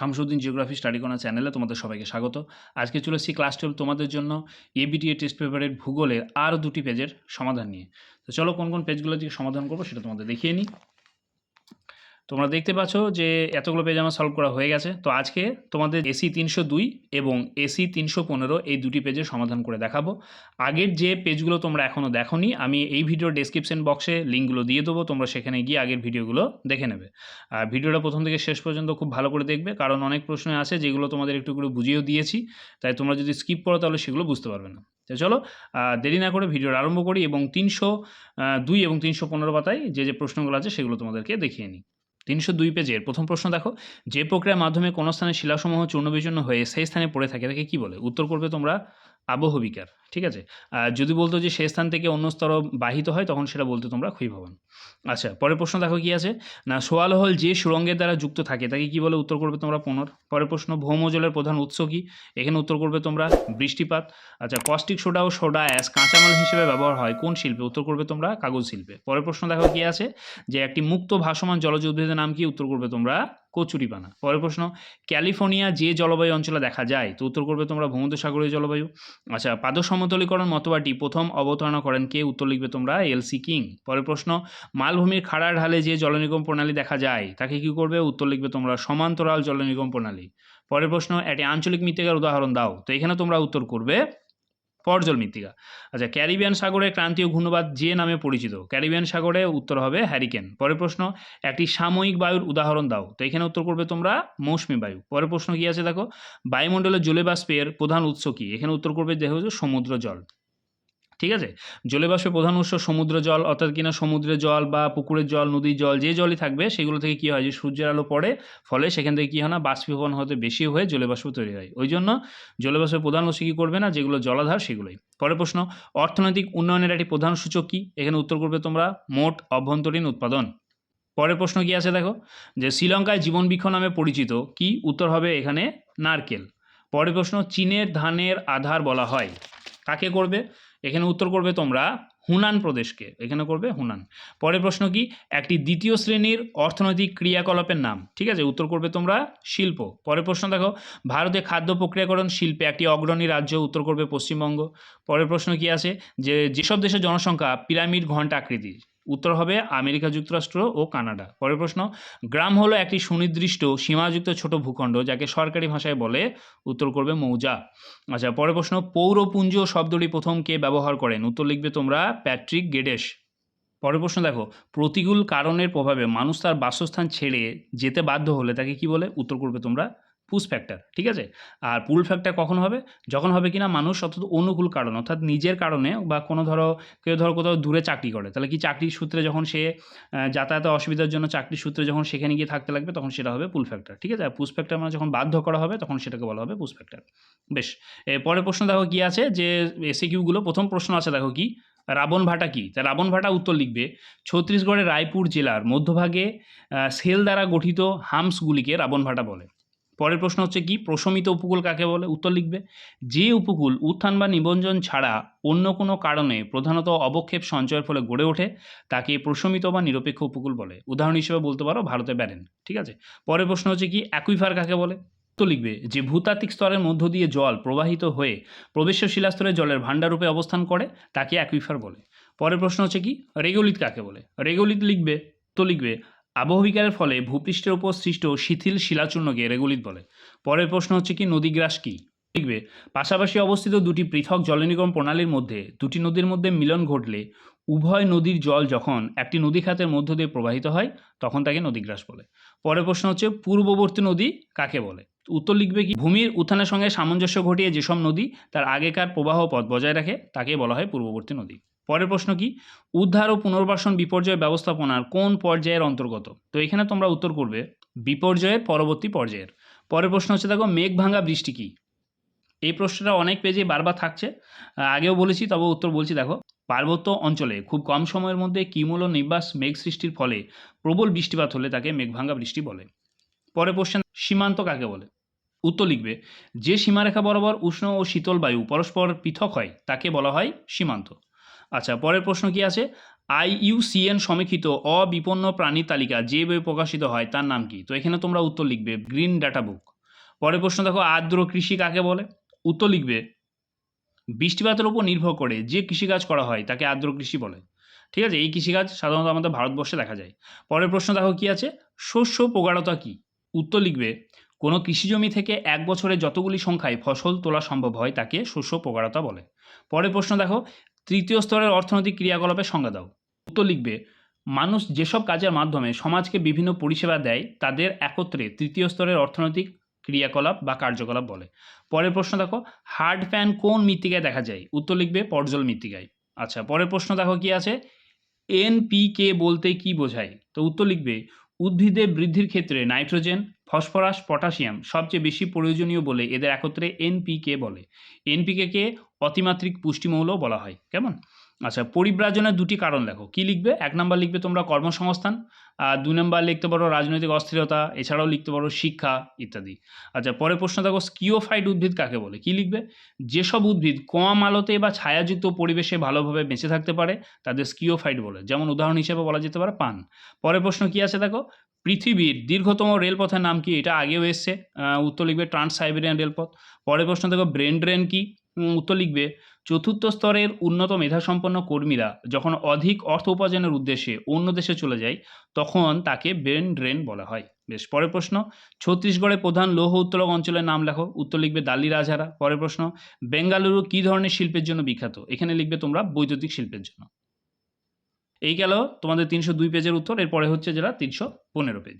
Shamsuddin geography study করার চ্যানেলে তোমাদের সবাইকে স্বাগত। আজকে চলে এসেছি ক্লাস টুয়েলভ তোমাদের জন্য এবিটিএ টেস্ট পেপারের ভূগোলের আরও দুটি পেজের সমাধান নিয়ে। তো চলো কোন কোন পেজগুলো দিয়ে সমাধান করব সেটা তোমাদের দেখিয়ে নিই। তোমরা দেখতে পাচ্ছ যে এতগুলো পেজ আমার সলভ করা হয়ে গেছে। তো আজকে তোমাদের এসি তিনশো দুই এবং এসি তিনশো পনেরো এই দুটি পেজের সমাধান করে দেখাবো। আগের যে পেজগুলো তোমরা এখনও দেখোনি, আমি এই ভিডিওর ডেসক্রিপশন বক্সে লিঙ্কগুলো দিয়ে দেবো, তোমরা সেখানে গিয়ে আগের ভিডিওগুলো দেখে নেবে। আর ভিডিওটা প্রথম থেকে শেষ পর্যন্ত খুব ভালো করে দেখবে, কারণ অনেক প্রশ্ন আছে যেগুলো তোমাদের একটু করে বুঝিয়েও দিয়েছি, তাই তোমরা যদি স্কিপ করো তাহলে সেগুলো বুঝতে পারবে না। তো চলো দেরি না করে ভিডিওর আরম্ভ করি এবং তিনশো দুই এবং তিনশো পনেরো পাতায় যে যে প্রশ্নগুলো আছে সেগুলো তোমাদেরকে দেখিয়ে নিই। তিনশো দুই পেজের প্রথম প্রশ্ন দেখো, যে প্রক্রিয়ার মাধ্যমে কোনো স্থানে শিলাসমূহ চূর্ণবিচূর্ণ হয়ে সেই স্থানে পড়ে থাকে তাকে কী বলে? উত্তর করবে তোমরা আবহবিকার, ঠিক আছে? যদি বলতো যে সে স্থান থেকে অন্য স্তর বাহিত হয়, তখন সেটা বলতে তোমরা ক্ষয়ভবন আচ্ছা পরের প্রশ্ন দেখো কি আছে? না, সোয়ালহল যে সুরঙ্গের দ্বারা যুক্ত থাকে, তাকে কি বলে উত্তর করবে তোমরা পুনর? পরের প্রশ্ন, ভৌমজলের প্রধান উৎস কি? এখানে উত্তর করবে তোমরা বৃষ্টিপাত। আচ্ছা কস্টিক সোডা ও সোডা অ্যাস কাঁচামাল হিসেবে ব্যবহার হয় কোন শিল্পে? উত্তর করবে তোমরা কাগজ শিল্পে। পরের প্রশ্ন দেখো কি আছে? যে একটি মুক্ত ভাসমান জলজ উদ্ভিদের নাম কি? উত্তর করবে তোমরা কচুরিপানা পরের প্রশ্ন, ক্যালিফোর্নিয়া যে জলবায়ু অঞ্চলে দেখা যায়, তো উত্তর করবে তোমরা ভূমধ্যসাগরীয় জলবায়ু। আচ্ছা পাদ সমতলীকরণ মতবাদটি প্রথম অবতারণা করেন কে? উত্তর লিখবে তোমরা এলসি কিং। পরের প্রশ্ন, মালভূমির খাড়া ঢালে যে জলনিগম প্রণালী দেখা যায়, তাকে কি করবে? উত্তর লিখবে তোমরা সমান্তরাল জলনিগম প্রণালী। পরের প্রশ্ন একটি আঞ্চলিক মৃত্তিকার উদাহরণ দাও। তো এখানে তোমরা উত্তর করবে পর্জল মৃত্তিকা। আচ্ছা ক্যারিবিয়ান সাগরে ক্রান্তীয় ঘূর্ণবাদ যে নামে পরিচিত, ক্যারিবিয়ান সাগরে উত্তর হবে হ্যারিকেন। পরের প্রশ্ন, একটি সাময়িক বায়ুর উদাহরণ দাও। তো এখানে উত্তর করবে তোমরা মৌসুমী বায়ু। পরের প্রশ্ন কি আছে দেখো? বায়ুমণ্ডলের জলে বাষ্পের প্রধান উৎস কি? এখানে উত্তর করবে দেখো সমুদ্র জল। ঠিক আছে? জলে বাষ্পের প্রধান উৎস সমুদ্র জল, অর্থাৎ কিনা সমুদ্রের জল বা পুকুরের জল, নদীর জল, যে জলই থাকবে, সেগুলো থেকে কী হয়? যে সূর্যের আলো পড়ে, ফলে সেখান থেকে কী হয় না? বাষ্পীভবন হতে বেশি হয়ে জলে বাষ্প তৈরি হয়। ওই জন্য জলে বাষ্পের প্রধান উৎস কী করবে না? যেগুলো জলাধার, সেগুলোই। পরের প্রশ্ন, অর্থনৈতিক উন্নয়নের একটি প্রধান সূচক কী? এখানে উত্তর করবে তোমরা, মোট অভ্যন্তরীণ উৎপাদন। পরের প্রশ্ন কি আছে দেখো? যে শ্রীলঙ্কায় জীবনবৃক্ষ নামে পরিচিত, কি উত্তর হবে এখানে? নারকেল। পরের প্রশ্ন, চীনের ধানের আধার বলা হয়। কাকে করবে? এখানে উত্তর করবে তোমরা হুনান প্রদেশকে, এখানে করবে হুনান। পরের প্রশ্ন কি? একটি দ্বিতীয় শ্রেণির অর্থনৈতিক ক্রিয়াকলাপের নাম, ঠিক আছে? উত্তর করবে তোমরা শিল্প। পরের প্রশ্ন দেখো, ভারতে খাদ্য প্রক্রিয়াকরণ শিল্পে একটি অগ্রণী রাজ্য, উত্তর করবে পশ্চিমবঙ্গ। পরের প্রশ্ন কি আছে? যে, যেসব দেশের জনসংখ্যা, পিরামিড ঘণ্টা আকৃতির উত্তর হবে আমেরিকা যুক্তরাষ্ট্র ও কানাডা। পরের প্রশ্ন, গ্রাম হলো একটি সুনির্দিষ্ট, সীমাযুক্ত ছোট ভূখণ্ড যাকে সরকারি ভাষায় বলে উত্তর করবে মৌজা। আচ্ছা পরের প্রশ্ন, পৌরপুঞ্জ শব্দটি প্রথম কে ব্যবহার করেন? উত্তর লিখবে তোমরা প্যাট্রিক গেডেস। পরের প্রশ্ন দেখো, প্রতিকূল কারণের প্রভাবে মানুষ তার বাসস্থান ছেড়ে যেতে বাধ্য হলে তাকে কি বলে? উত্তর করবে তোমরা পুশ ফ্যাক্টর ঠিক আছে? আর পুল ফ্যাক্টর কখন হবে? যখন হবে কিনা মানুষ অর্থাৎ অনুকূল কারণ, অর্থাৎ নিজের কারণে বা কোনো ধরো, কেউ ধরো কোথাও দূরে চাকরি করে, তাহলে কি চাকরির সূত্রে যখন সে যাতায়াতের অসুবিধার জন্য চাকরির সূত্রে যখন সেখানে গিয়ে থাকতে লাগবে, তখন সেটা হবে পুল ফ্যাক্টর ঠিক আছে? আর পুশ ফ্যাক্টর মানে যখন বাধ্য করা হবে, তখন সেটাকে বলা হবে পুশ ফ্যাক্টর বেশ। পরের প্রশ্ন দেখো কি আছে? যে এসিকিউগুলো প্রথম প্রশ্ন আছে দেখো কি? রাবণ ভাটা কি? তা রাবণ ভাটা উত্তর লিখবে, ছত্তিশগড়ের রায়পুর জেলার মধ্যভাগে সেল দ্বারা গঠিত হামসগুলিকে রাবণ ভাটা বলে। পরের প্রশ্ন হচ্ছে কি? প্রশমিত উপকূল কাকে বলে? উত্তর লিখবে, যে উপকূল উত্থান বা নিবঞ্জন ছাড়া অন্য কোনো কারণে প্রধানত অবক্ষেপ সঞ্চয়ের ফলে গড়ে ওঠে, তাকে প্রশমিত বা নিরপেক্ষ উপকূল বলে। উদাহরণ হিসেবে বলতে পারো ভারতে ব্যারেন, ঠিক আছে? পরের প্রশ্ন হচ্ছে কি? অ্যাকুইফার কাকে বলে? তো লিখবে, যে ভূতাত্ত্বিক স্তরের মধ্য দিয়ে জল প্রবাহিত হয়ে প্রবেশ্য শিলাস্তরে জলের ভাণ্ডারূপে অবস্থান করে, তাকে অ্যাকুইফার বলে। পরের প্রশ্ন হচ্ছে কি? রেগুলিত কাকে বলে? রেগুলিত লিখবে তো লিখবে আবহবিকারের ফলে ভূপৃষ্ঠের উপর সৃষ্ট শিথিল শিলাচূর্ণকে রেগুলিত বলে। পরের প্রশ্ন হচ্ছে কি নদীগ্রাস কি? লিখবে পাশাপাশি অবস্থিত দুটি পৃথক জলনিগম প্রণালীর মধ্যে দুটি নদীর মধ্যে মিলন ঘটলে উভয় নদীর জল যখন একটি নদী খাতের মধ্য দিয়ে প্রবাহিত হয়, তখন তাকে নদীগ্রাস বলে। পরের প্রশ্ন হচ্ছে, পূর্ববর্তী নদী কাকে বলে? উত্তর লিখবে কি, ভূমির উত্থানের সঙ্গে সামঞ্জস্য ঘটিয়ে যেসব নদী তার আগেকার প্রবাহ পথ বজায় রাখে তাকে বলা হয় পূর্ববর্তী নদী। পরের প্রশ্ন কি? উদ্ধার ও পুনর্বাসন বিপর্যয় ব্যবস্থাপনার কোন পর্যায়ের অন্তর্গত? তো এখানে তোমরা উত্তর করবে, বিপর্যয়ের পরবর্তী পর্যায়ের। পরের প্রশ্ন হচ্ছে, দেখো মেঘ ভাঙা বৃষ্টি কি? এই প্রশ্নটা অনেক পেজে বারবার থাকছে। আগেও বলেছি, তবে উত্তর বলছি, দেখো, পার্বত্য অঞ্চলে খুব কম সময়ের মধ্যে কিমূল নিবাস মেঘ সৃষ্টির ফলে প্রবল বৃষ্টিপাত হলে তাকে মেঘভাঙ্গা বৃষ্টি বলে। পরে প্রশ্ন সীমান্ত কাকে বলে? উত্তর লিখবে, যে সীমারেখা বরাবর উষ্ণ ও শীতল বায়ু পরস্পর পৃথক হয়, তাকে বলা হয় সীমান্ত। আচ্ছা পরের প্রশ্ন কি আছে? আইইউসিএন সমীক্ষিত অবিপন্ন প্রাণী তালিকা যে বই প্রকাশিত হয় তার নাম কি? তো এখানে তোমরা উত্তর লিখবে গ্রিন ডাটা বুক। পরের প্রশ্ন দেখো, আর্দ্র কৃষি কাকে বলে? উত্তর লিখবে, বৃষ্টিপাতের উপর নির্ভর করে যে কৃষিকাজ করা হয় তাকে আর্দ্র কৃষি বলে। ঠিক আছে? এই কৃষিকাজ সাধারণত আমাদের ভারতবর্ষে দেখা যায়। পরের প্রশ্ন দেখো কি আছে? শস্য প্রগাঢ়তা কি? উত্তর লিখবে, কোনো কৃষিজমি থেকে এক বছরে যতগুলি সংখ্যায় ফসল তোলা সম্ভব হয় তাকে শস্য প্রগাঢ়তা বলে। পরের প্রশ্ন দেখো তৃতীয় স্তরের অর্থনৈতিক ক্রিয়াকলাপের সংজ্ঞা দাও। উত্তর লিখবে, মানুষ যেসব কাজের মাধ্যমে সমাজকে বিভিন্ন পরিষেবা দেয়, তাদের একত্রে তৃতীয় স্তরের অর্থনৈতিক ক্রিয়াকলাপ বা কার্যকলাপ বলে। পরের প্রশ্ন দেখো, হার্ড ফ্যান কোন মৃত্তিকায় দেখা যায়? উত্তর লিখবে, পর্জল মৃত্তিকায়। আচ্ছা পরের প্রশ্ন দেখো কি আছে? এনপিকে বলতে কি বোঝায়? তো উত্তর লিখবে উদ্ভিদের বৃদ্ধির ক্ষেত্রে নাইট্রোজেন ফসফরাস, পটাশিয়াম সবচেয়ে বেশি প্রয়োজনীয় বলে এদের একত্রে এনপিকে বলে। এনপিকে অতিমাত্রিক পুষ্টিমৌলও বলা হয়। কেমন? আচ্ছা পরিব্রাজনের দুটি কারণ লেখো কি লিখবে? এক নম্বর লিখবে তোমরা কর্মসংস্থান, আর দুই নম্বর লিখতে পারো রাজনৈতিক অস্থিরতা, এছাড়াও লিখতে পারো শিক্ষা ইত্যাদি। আচ্ছা পরের প্রশ্ন দেখো, স্কিওফাইড উদ্ভিদ কাকে বলে? কি লিখবে? যেসব উদ্ভিদ কম আলোতে বা ছায়াযুক্ত পরিবেশে ভালোভাবে বেঁচে থাকতে পারে, তাদের স্কিওফাইড বলে। যেমন উদাহরণ হিসেবে বলা যেতে পারে পান। পরের প্রশ্ন কি আছে দেখো? পৃথিবীর দীর্ঘতম রেলপথের নাম কি? এটা আগেও এসছে। উত্তর লিখবে ট্রান্স সাইবেরিয়ান রেলপথ। পরের প্রশ্ন দেখো, ব্রেন ড্রেন কি? উত্তর লিখবে, চতুর্থ স্তরের উন্নত মেধাসম্পন্ন কর্মীরা যখন অধিক অর্থ উপার্জনের উদ্দেশ্যে অন্য দেশে চলে যায়, তখন তাকে ব্রেন ড্রেন বলা হয়। বেশ, পরের প্রশ্ন ছত্তিশগড়ের প্রধান লৌহ উত্তোলক অঞ্চলের নাম লেখো। উত্তর লিখবে দালি রাজারা পরের প্রশ্ন, বেঙ্গালুরু কী ধরনের শিল্পের জন্য বিখ্যাত? এখানে লিখবে তোমরা বৈদ্যুতিক শিল্পের জন্য। এই গেল তোমাদের তিনশো দুই পেজের উত্তর, এরপরে হচ্ছে যেটা তিনশো পনেরো পেজ।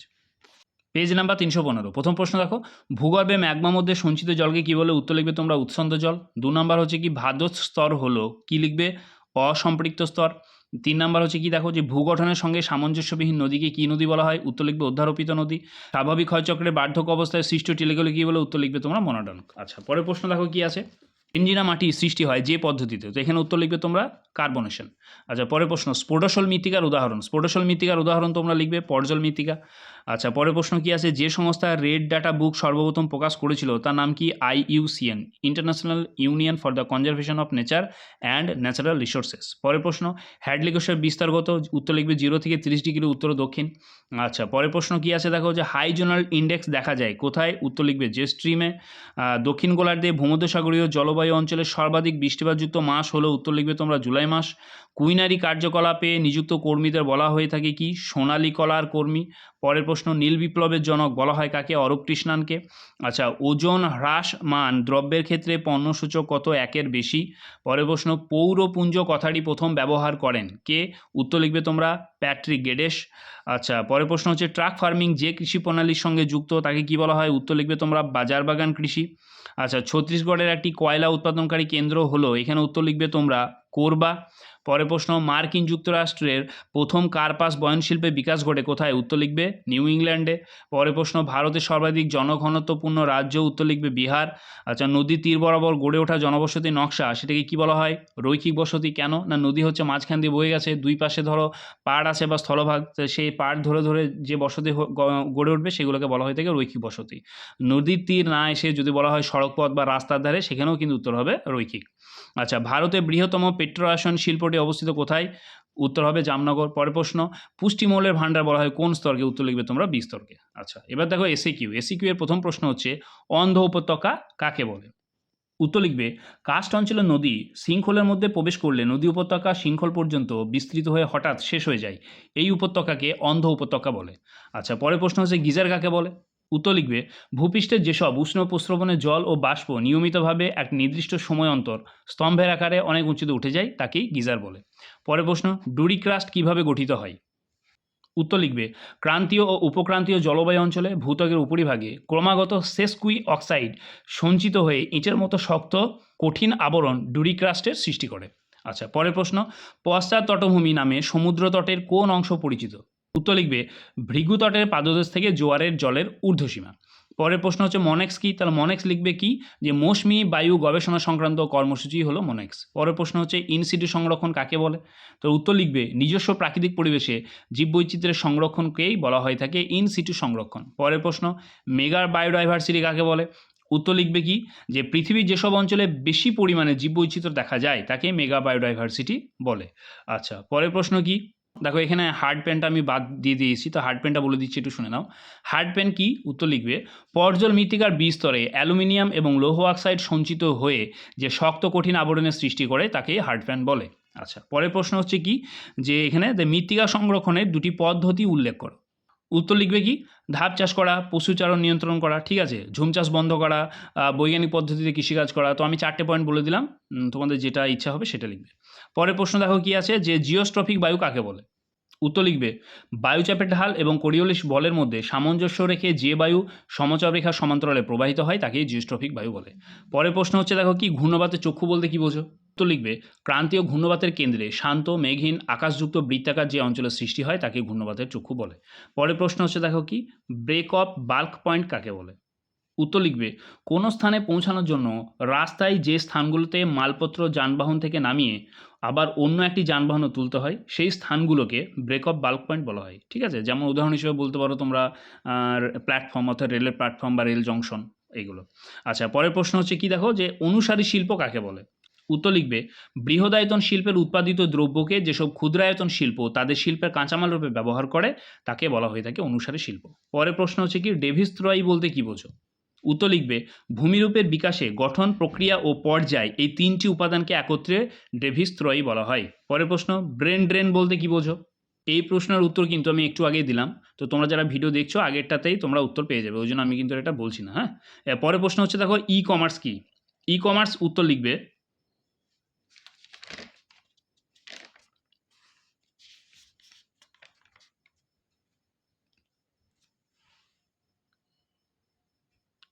পেজ নাম্বার তিনশো পনেরো। প্রথম প্রশ্ন দেখো, ভূগর্ভে ম্যাগমা মধ্যে সঞ্চিত জলকে কি বলে উত্তর লিখবে তোমরা? উৎসন্ত জল। দু নম্বর হচ্ছে কি ভাদস স্তর হলো, কি লিখবে? অসম্পৃক্ত স্তর। তিন নাম্বার হচ্ছে কি, দেখো যে ভূগঠনের সঙ্গে সামঞ্জস্যবিহীন নদীকে কি নদী বলা হয়? উত্তর লিখবে অধ্যারোপিত নদী। স্বাভাবিক ক্ষয়চক্রের বার্ধক্য অবস্থায় সৃষ্ট টিলেগুলো কি বলে? উত্তর লিখবে তোমরা মনোডন। আচ্ছা পরের প্রশ্ন দেখো কি আছে। ইঞ্জিনা মাটি সৃষ্টি হয় যে পদ্ধতিতে? তো এখানে উত্তর লিখবে তোমরা কার্বনেশন আচ্ছা পরের প্রশ্ন স্ফোটসল মৃত্তিকার উদাহরণ। স্ফোটসল মৃত্তিকার উদাহরণ তোমরা লিখবে, পর্জল মৃত্তিকা। আচ্ছা পরের প্রশ্ন কি আছে? যে সংস্থা রেড ডাটা বুক সর্বপ্রথম প্রকাশ করেছিল, তার নাম কি? IUCN international union for the conservation of nature and natural resources পরের প্রশ্ন হ্যাডলি কোষের বিস্তারগত, উত্তর লিখবে জিরো থেকে তিরিশ ডিগ্রি উত্তর দক্ষিণ। আচ্ছা পরের প্রশ্ন কি আছে? দেখো যে হাই জোনাল ইন্ডেক্স দেখা যায়, কোথায়? উত্তর লিখবে যে স্ট্রিমে দক্ষিণ গোলার্ধে ভূমধ্যসাগরীয় জলবায়ু অঞ্চলের সর্বাধিক বৃষ্টিপাতযুক্ত মাস হলো উত্তর লিখবে তোমরা জুলাই মাস। কুইনারি কার্যকলাপে নিযুক্ত কর্মীদের বলা হয়ে থাকে কি, সোনালী কলার কর্মী। পরের প্রশ্ন, নীল বিপ্লবের জনক বলা হয় কাকে? অরূপ কৃষ্ণানকে। আচ্ছা ওজন হ্রাস মান দ্রব্যের ক্ষেত্রে পণ্যসূচক কত একের বেশি? পরের প্রশ্ন, পৌরপুঞ্জ কথাটি প্রথম ব্যবহার করেন কে? উত্তর লিখবে তোমরা প্যাট্রিক গেডেস। আচ্ছা পরের প্রশ্ন হচ্ছে, ট্রাক ফার্মিং যে কৃষি প্রণালীর সঙ্গে যুক্ত, তাকে কি বলা হয়? উত্তর লিখবে তোমরা বাজার বাগান কৃষি। আচ্ছা ছত্তিশগড়ের একটি কয়লা উৎপাদনকারী কেন্দ্র হলো, এখানে উত্তর লিখবে তোমরা কোরবা। পরের প্রশ্ন, মার্কিন যুক্তরাষ্ট্রের প্রথম কার্পাস বয়ন শিল্পে বিকাশ ঘটে কোথায়? উত্তর লিখবে নিউ ইংল্যান্ডে। পরের প্রশ্ন, ভারতের সর্বাধিক জনঘনত্বপূর্ণ রাজ্য উত্তর লিখবে বিহার। আচ্ছা নদী তীর বরাবর গড়ে ওঠা জনবসতি নকশা, সেটাকে কি বলা হয়? রৈখিক বসতি কেন? না, নদী হচ্ছে মাঝখান দিয়ে বয়ে গেছে, দুই পাশে ধরো পাড় আছে বা স্থলভাগ সেই পাড় ধরে ধরে যে বসতি গড়ে উঠবে, সেগুলোকে বলা হয়ে থাকে রৈখিক বসতি। নদীর তীর না এসে যদি বলা হয় সড়কপথ বা রাস্তার ধারে, সেখানেও কিন্তু উত্তর হবে রৈখিক। আচ্ছা ভারতের বৃহত্তম পেট্রোয়াশন শিল্পটি অবস্থিত কোথায়? উত্তর হবে জামনগর। পরের প্রশ্ন পুষ্টিমৌলের ভাণ্ডার বলা হয় কোন স্তরকে? উত্তর লিখবে তোমরা বি স্তরকে। আচ্ছা এবার দেখো এসি কিউ এসি কিউ এর প্রথম প্রশ্ন হচ্ছে, অন্ধ উপত্যকা কাকে বলে? উত্তর লিখবে কাস্ট অঞ্চলের নদী শৃঙ্খলের মধ্যে প্রবেশ করলে নদী উপত্যকা শৃঙ্খল পর্যন্ত বিস্তৃত হয়ে হঠাৎ শেষ হয়ে যায়। এই উপত্যকাকে অন্ধ উপত্যকা বলে। আচ্ছা পরের প্রশ্ন হচ্ছে গিজার কাকে বলে? উত্তর লিখবে ভূপৃষ্ঠের যেসব উষ্ণ প্রস্রবণের জল ও বাষ্প নিয়মিতভাবে এক নির্দিষ্ট সময় অন্তর স্তম্ভের আকারে অনেক উঁচুতে উঠে যায়, তাকেই গিজার বলে। পরের প্রশ্ন, ডুরিক্রাস্ট কীভাবে গঠিত হয়? উত্তর লিখবে, ক্রান্তীয় ও উপক্রান্তীয় জলবায়ু অঞ্চলে ভূত্বকের উপরিভাগে ক্রমাগত সেসকুই অক্সাইড সঞ্চিত হয়ে ইঁচের মতো শক্ত, কঠিন আবরণ ডুরিক্রাস্টের সৃষ্টি করে। আচ্ছা পরের প্রশ্ন পশ্চাৎ তটভূমি নামে সমুদ্র তটের কোন অংশ পরিচিত? উত্তর লিখবে, ভৃগু তটের পাদদেশ থেকে জোয়ারের জলের ঊর্ধ্বসীমা। পরের প্রশ্ন হচ্ছে মনেক্স কি? তাহলে মনেক্স লিখবে কি? যে মৌসুমি বায়ু গবেষণা সংক্রান্ত কর্মসূচি হলো মনেক্স। পরের প্রশ্ন হচ্ছে ইনসিটু সংরক্ষণ কাকে বলে? তো উত্তর লিখবে, নিজস্ব প্রাকৃতিক পরিবেশে জীববৈচিত্র্যের সংরক্ষণকেই বলা হয়ে থাকে ইন সিটু সংরক্ষণ। পরের প্রশ্ন, মেগার বায়োডাইভার্সিটি কাকে বলে? উত্তর লিখবে কি? যে পৃথিবীর যেসব অঞ্চলে বেশি পরিমাণে জীববৈচিত্র্য দেখা যায়, তাকে মেগা বায়োডাইভার্সিটি বলে। আচ্ছা পরের প্রশ্ন কি? দেখো, এখানে হার্ড পেনটা আমি বাদ দিয়ে দিয়েছি, তো হার্ড পেনটা বলে দিচ্ছি, একটু শুনে নাও। হার্ড পেন কি? উত্তর লিখবে, পর্জল মৃত্তিকার বিস্তরে অ্যালুমিনিয়াম এবং লৌহ অক্সাইড সঞ্চিত হয়ে যে শক্ত কঠিন আবরণের সৃষ্টি করে, তাকে হার্ড পেন বলে। আচ্ছা পরের প্রশ্ন হচ্ছে কি? যে এখানে মৃত্তিকা সংরক্ষণের দুটি পদ্ধতি উল্লেখ করো। উত্তর লিখবে কি? ধাপ চাষ করা পশুচারণ নিয়ন্ত্রণ করা, ঠিক আছে? ঝুম চাষ বন্ধ করা বৈজ্ঞানিক পদ্ধতিতে কৃষিকাজ করা। তো আমি চারটে পয়েন্ট বলে দিলাম তোমাদের যেটা ইচ্ছা হবে সেটা লিখবে। পরের প্রশ্ন দেখো কি আছে? যে জিওস্ট্রফিক বায়ু কাকে বলে? উত্তর লিখবে বায়ুচাপের ঢাল এবং কোরিওলিস বলের মধ্যে সামঞ্জস্য রেখে যে বায়ু সমচাপ রেখার সমান্তরালে প্রবাহিত হয় তাকে জিওস্ট্রফিক বায়ু বলে। পরের প্রশ্ন হচ্ছে দেখো কি, ঘূর্ণবাতের চক্ষু বলতে কি বোঝো? উত্তর লিখবে, ক্রান্তীয় ঘূর্ণবাতের কেন্দ্রে শান্ত, মেঘহীন, আকাশযুক্ত বৃত্তাকার যে অঞ্চলের সৃষ্টি হয়, তাকে ঘূর্ণবাতের চক্ষু বলে। পরের প্রশ্ন হচ্ছে দেখো কি, ব্রেক অফ বাল্ক পয়েন্ট কাকে বলে? উত্তর লিখবে, কোনো স্থানে পৌঁছানোর জন্য রাস্তায় যে স্থানগুলোতে মালপত্র যানবাহন থেকে নামিয়ে আবার অন্য একটি যানবাহনও তুলতে হয়। সেই স্থানগুলোকে ব্রেক অফ বাল্ক পয়েন্ট বলা হয়। ঠিক আছে? যেমন উদাহরণ হিসেবে বলতে পারো তোমরা প্ল্যাটফর্ম অর্থাৎ রেলের প্ল্যাটফর্ম বা রেল জংশন এইগুলো আচ্ছা পরের প্রশ্ন হচ্ছে কি দেখো? যে অনুসারী শিল্প কাকে বলে? উত্তর লিখবে, বৃহদায়তন শিল্পের উৎপাদিত দ্রব্যকে যেসব ক্ষুদ্রায়তন শিল্প তাদের শিল্পের কাঁচামাল রূপে ব্যবহার করে, তাকে বলা হয়ে থাকে অনুসারী শিল্প। পরের প্রশ্ন হচ্ছে কি? ডেভিস ত্রয়ী বলতে কি বোঝো? উত্তর লিখবে, ভূমিরূপের বিকাশে গঠন, প্রক্রিয়া ও পর্যায় এই তিনটি উপাদানকে একত্রে ডেভিস ত্রয়ী বলা হয়। পরের প্রশ্ন, ব্রেন ড্রেন বলতে কি বোঝো? এই প্রশ্নের উত্তর কিন্তু আমি একটু আগেই দিলাম। তো তোমরা যারা ভিডিও দেখছ, আগেরটাতেই তোমরা উত্তর পেয়ে যাবে। ওই জন্য আমি কিন্তু এটা বলছি না হ্যাঁ? পরের প্রশ্ন হচ্ছে, দেখো ই কমার্স কি? ই কমার্স উত্তর লিখবে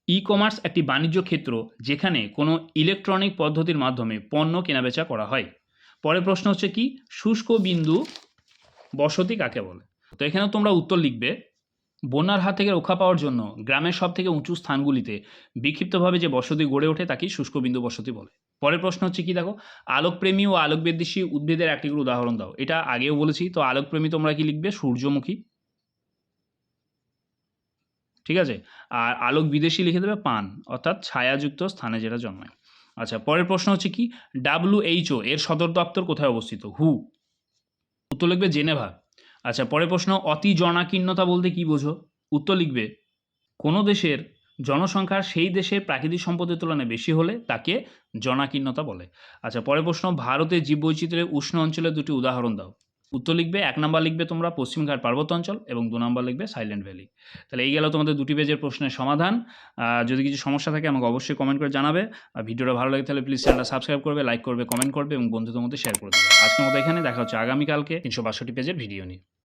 ই কমার্স একটি বাণিজ্য ক্ষেত্র যেখানে কোনো ইলেকট্রনিক পদ্ধতির মাধ্যমে পণ্য কেনাবেচা করা হয়। পরের প্রশ্ন হচ্ছে কি, শুষ্ক বিন্দু বসতি কাকে বলে? তো এখানেও তোমরা উত্তর লিখবে, বন্যার হাত থেকে রক্ষা পাওয়ার জন্য গ্রামের সব থেকে উঁচু স্থানগুলিতে বিক্ষিপ্তভাবে যে বসতি গড়ে ওঠে তাকেই শুষ্ক বিন্দু বসতি বলে। পরের প্রশ্ন হচ্ছে কি দেখো, আলোকপ্রেমী ও আলোকবিদ্বেষী উদ্ভিদের একটি উদাহরণ দাও। এটা আগেও বলেছি, তো আলোকপ্রেমী তোমরা কি লিখবে? সূর্যমুখী। ঠিক আছে? আর আলোক বিদেশি লিখে দেবে পান, অর্থাৎ ছায়াযুক্ত স্থানে যেটা জন্মায়। আচ্ছা পরের প্রশ্ন হচ্ছে কি? ডাব্লিউএইচও এর সদর দপ্তর কোথায় অবস্থিত? হু। উত্তর লিখবে জেনেভা। আচ্ছা পরের প্রশ্ন অতি জনাকীর্ণতা বলতে কি বোঝো? উত্তর লিখবে, কোনো দেশের জনসংখ্যা সেই দেশের প্রাকৃতিক সম্পদের তুলনায় বেশি হলে তাকে জনাকীর্ণতা বলে। আচ্ছা পরের প্রশ্ন, ভারতের জীববৈচিত্র্যের উষ্ণ অঞ্চলের দুটি উদাহরণ দাও। উত্তর লিখবে, এক নাম্বার লিখবে তোমরা পশ্চিমঘাট পার্বত্য অঞ্চল এবং দু নাম্বার লিখবে সাইলেন্ট ভ্যালি। তাহলে এই গেল তোমাদের দুটি পেজের প্রশ্নের সমাধান। যদি কিছু সমস্যা থাকে আমাকে অবশ্যই কমেন্ট করে জানাবে। আর ভিডিওটা ভালো লাগে তাহলে প্লিজ চ্যানেলটা সাবস্ক্রাইব করবে লাইক করবে কমেন্ট করবে এবং বন্ধুদের মধ্যে শেয়ার করে দেবে। আজকের মতো এখানে, দেখা হচ্ছে আগামীকালকে তিনশো বাষট্টি পেজের ভিডিও নিয়ে।